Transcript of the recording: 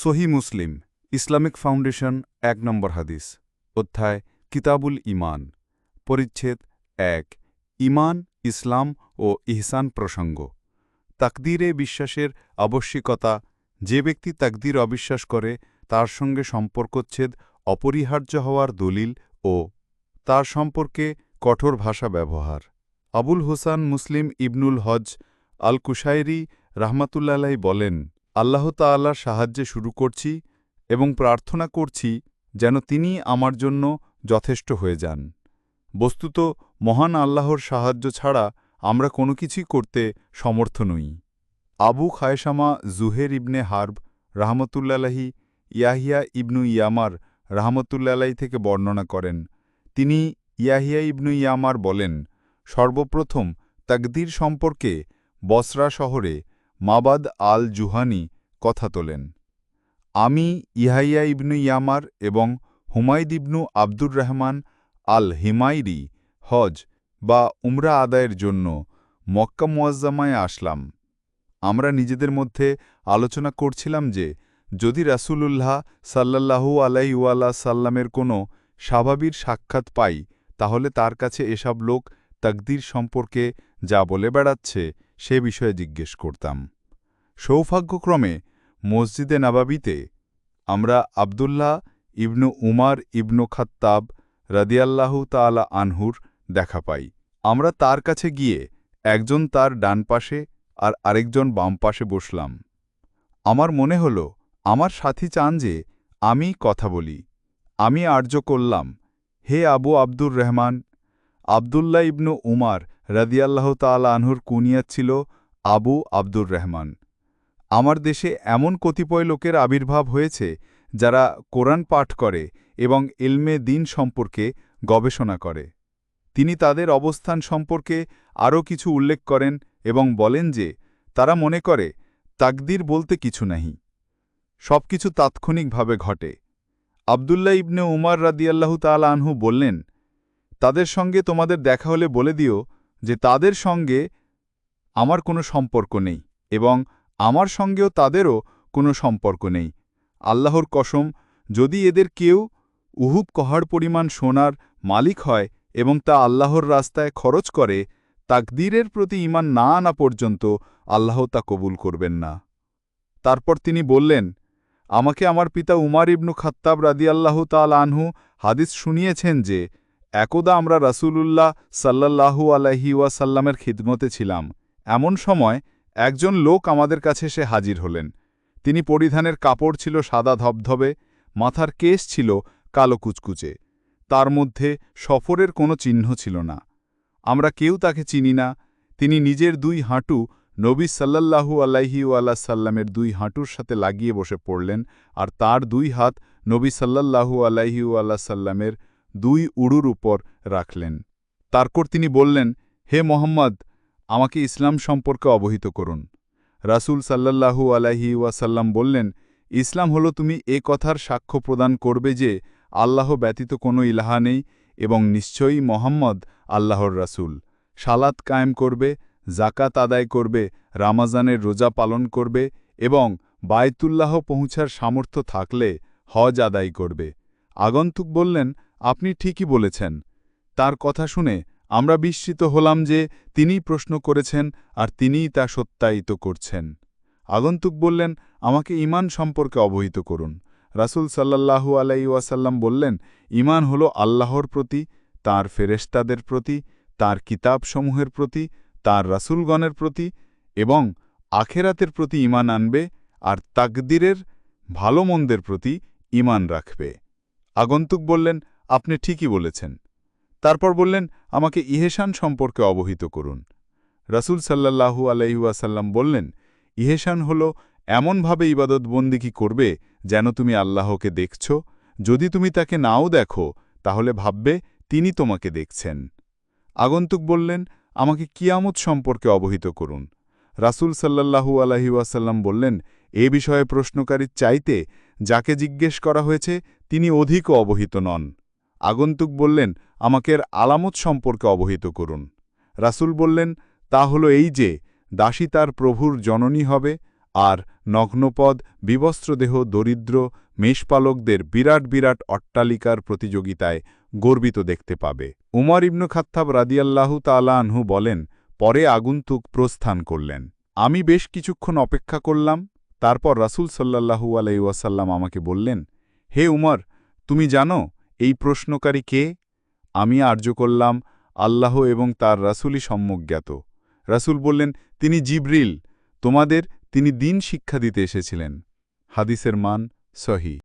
সহি মুসলিম, Islamic foundation, এক নম্বর হাদিস, অধ্যায়, কিতাবুল ইমান পরিচ্ছেদ এক ইমান ইসলাম ও ইহসান প্রসঙ্গ। তাকদীরে বিশ্বাসের আবশ্যিকতা, যে ব্যক্তি তাকদীর অবিশ্বাস করে, তার সঙ্গে সম্পর্কচ্ছেদ অপরিহার্য হওয়ার দলিল ও তার সম্পর্কে কঠোর ভাষা ব্যবহার। আবুল হোসান মুসলিম ইবনুল হজ আল কুশাইরি রাহমাতুল্লালাই বলেন আল্লাহ তাআলার সাহায্যে শুরু করছি এবং প্রার্থনা করছি যেন তিনি আমার জন্য যথেষ্ট হয়ে যান। বস্তুত, মহান আল্লাহর সাহায্য ছাড়া আমরা কোনো কিছুই করতে সমর্থ নই। আবু খায়সামা জুহের ইবনে হার্ব রাহমতুল্লাহি ইয়াহিয়া ইবনু ইয়ামার রাহমতুল্লাহি থেকে বর্ণনা করেন। তিনি ইয়াহিয়া ইবনু ইয়ামার বলেন, সর্বপ্রথম তাকদির সম্পর্কে বসরা শহরে মাবাদ আল জুহানি কথা তোলেন, আমি ইহাইয়া ইবনু ইয়ামার এবং হুমায়দ ইবনু আব্দুর রহমান আল হিমাইরি হজ বা উমরা আদায়ের জন্য মক্কা মুয়াজ্জামায় আসলাম। আমরা নিজেদের মধ্যে আলোচনা করছিলাম যে, যদি রাসূলুল্লাহ সাল্লাল্লাহু আলাইওয়ালা সাল্লামের কোনো স্বাভাবিক সাক্ষাৎ পাই, তাহলে তার কাছে এসব লোক তাকদির সম্পর্কে যা বলে বেড়াচ্ছে সে বিষয়ে জিজ্ঞেস করতাম। সৌভাগ্যক্রমে মসজিদে নাবাবিতে আমরা আবদুল্লাহ ইবনু উমার ইবনু খাত্তাব রাদিয়াল্লাহু তাআলা আনহুর দেখা পাই। আমরা তার কাছে গিয়ে একজন তার ডান পাশে আর আরেকজন বাম পাশে বসলাম। আমার মনে হল, আমার সাথী চান যে আমি কথা বলি। আমি আর্য করলাম, হে আবু আব্দুর রহমান, আবদুল্লাহ ইবনু উমার রাদিয়াল্লাহ তাআলা আনহুর কুনিয়াত ছিল আবু আব্দুর রহমান। আমার দেশে এমন কতিপয় লোকের আবির্ভাব হয়েছে যারা কোরআন পাঠ করে এবং ইলমে দিন সম্পর্কে গবেষণা করে। তিনি তাদের অবস্থান সম্পর্কে আরও কিছু উল্লেখ করেন এবং বলেন যে, তারা মনে করে, তাকদির বলতে কিছু নাহি। সব কিছু তাৎক্ষণিকভাবে ঘটে। আবদুল্লাহ ইবনে উমার রাদিয়াল্লাহু তাআলা আনহু বললেন, তাদের সঙ্গে তোমাদের দেখা হলে বলে দিও যে তাদের সঙ্গে আমার কোনো সম্পর্ক নেই এবং আমার সঙ্গেও তাদেরও কোনো সম্পর্ক নেই। আল্লাহর কসম, যদি এদের কেউ উহুব কহার পরিমাণ সোনার মালিক হয় এবং তা আল্লাহর রাস্তায় খরচ করে, তাকদীরের প্রতি ইমান না আনা পর্যন্ত আল্লাহ তা কবুল করবেন না। তারপর তিনি বললেন, আমাকে আমার পিতা উমার ইবনু খাত্তাব রাদিয়াল্লাহ তাল আনহু হাদিস শুনিয়েছেন যে একদা আমরা রাসূলুল্লাহ সাল্লাল্লাহু আলাহি ওয়াসাল্লামের খিদমতে ছিলাম। এমন সময় একজন লোক আমাদের কাছে এসে হাজির হলেন। তিনি পরিধানের কাপড় ছিল সাদা ধবধবে, মাথার কেশ ছিল কালো কুচকুচে। তার মধ্যে সফরের কোনো চিহ্ন ছিল না। আমরা কেউ তাকে চিনি না। তিনি নিজের দুই হাঁটু নবী সাল্লাল্লাহু আলাইহি সাল্লামের দুই হাঁটুর সাথে লাগিয়ে বসে পড়লেন আর তার দুই হাত নবী সাল্লাল্লাহু আলাইহি সাল্লামের দুই উড়ুর উপর রাখলেন। তারপর তিনি বললেন, হে মোহাম্মদ, আমাকে ইসলাম সম্পর্কে অবহিত করুন। রাসূল সাল্লাল্লাহু আলাইহি ওয়াসাল্লাম বললেন, ইসলাম হলো তুমি এ কথার সাক্ষ্য প্রদান করবে যে আল্লাহ ব্যতীত কোনো ইলাহা নেই এবং নিশ্চয়ই মোহাম্মদ আল্লাহর রাসূল। সালাত কায়েম করবে জাকাত আদায় করবে, রামাজানের রোজা পালন করবে এবং বায়তুল্লাহ পৌঁছার সামর্থ্য থাকলে হজ আদায় করবে। আগন্তুক বললেন আপনি ঠিকই বলেছেন। তার কথা শুনে আমরা বিস্মিত হলাম যে তিনিই প্রশ্ন করেছেন আর তিনিই তা সত্যায়িত করছেন। আগন্তুক বললেন, আমাকে ইমান সম্পর্কে অবহিত করুন। রাসুল সাল্লাল্লাহু আলাই ওয়াসাল্লাম বললেন ইমান হল আল্লাহর প্রতি, তার ফেরেস্তাদের প্রতি, তার কিতাবসমূহের প্রতি, তার রাসুলগণের প্রতি এবং আখেরাতের প্রতি ইমান আনবে আর তাকদিরের ভালো মন্দের প্রতি ইমান রাখবে। আগন্তুক বললেন আপনি ঠিকই বলেছেন। তারপর বললেন, আমাকে ইহেসান সম্পর্কে অবহিত করুন। রাসুল সাল্লাহু আলাইহাসাল্লাম বললেন ইহেসান হল এমনভাবে ইবাদত ইবাদতবন্দিকি করবে যেন তুমি আল্লাহকে দেখছ? যদি তুমি তাকে নাও দেখো, তাহলে ভাববে তিনি তোমাকে দেখছেন। আগন্তুক বললেন, আমাকে কিয়ামত সম্পর্কে অবহিত করুন। রাসুল সাল্লাহু আলহিউসাল্লাম বললেন, এ বিষয়ে প্রশ্নকারীর চাইতে যাকে জিজ্ঞেস করা হয়েছে, তিনি অধিকও অবহিত নন। আগন্তুক বললেন, আমাকে আলামত সম্পর্কে অবহিত করুন। রাসুল বললেন, তা হল এই যে, দাসী তার প্রভুর জননী হবে, আর নগ্নপদ, বিবস্ত্রদেহ, দরিদ্র, মেষপালকদের বিরাট বিরাট অট্টালিকার প্রতিযোগিতায় গর্বিত দেখতে পাবে। উমর ইবনু খাত্তাব রাদিয়াল্লাহু তালা আনহু বলেন, পরে আগন্তুক প্রস্থান করলেন। আমি বেশ কিছুক্ষণ অপেক্ষা করলাম, তারপর রাসূল সাল্লাল্লাহু আলাইসাল্লাম আমাকে বললেন, হে উমর, তুমি জানো এই প্রশ্নকারী কে? আমি আর্য করলাম, আল্লাহ এবং তার রাসুলই সম্যজ্ঞাত রাসুল বললেন, তিনি জিব্রিল, তোমাদের তিনি দিন শিক্ষা দিতে এসেছিলেন। হাদিসের মান সহি।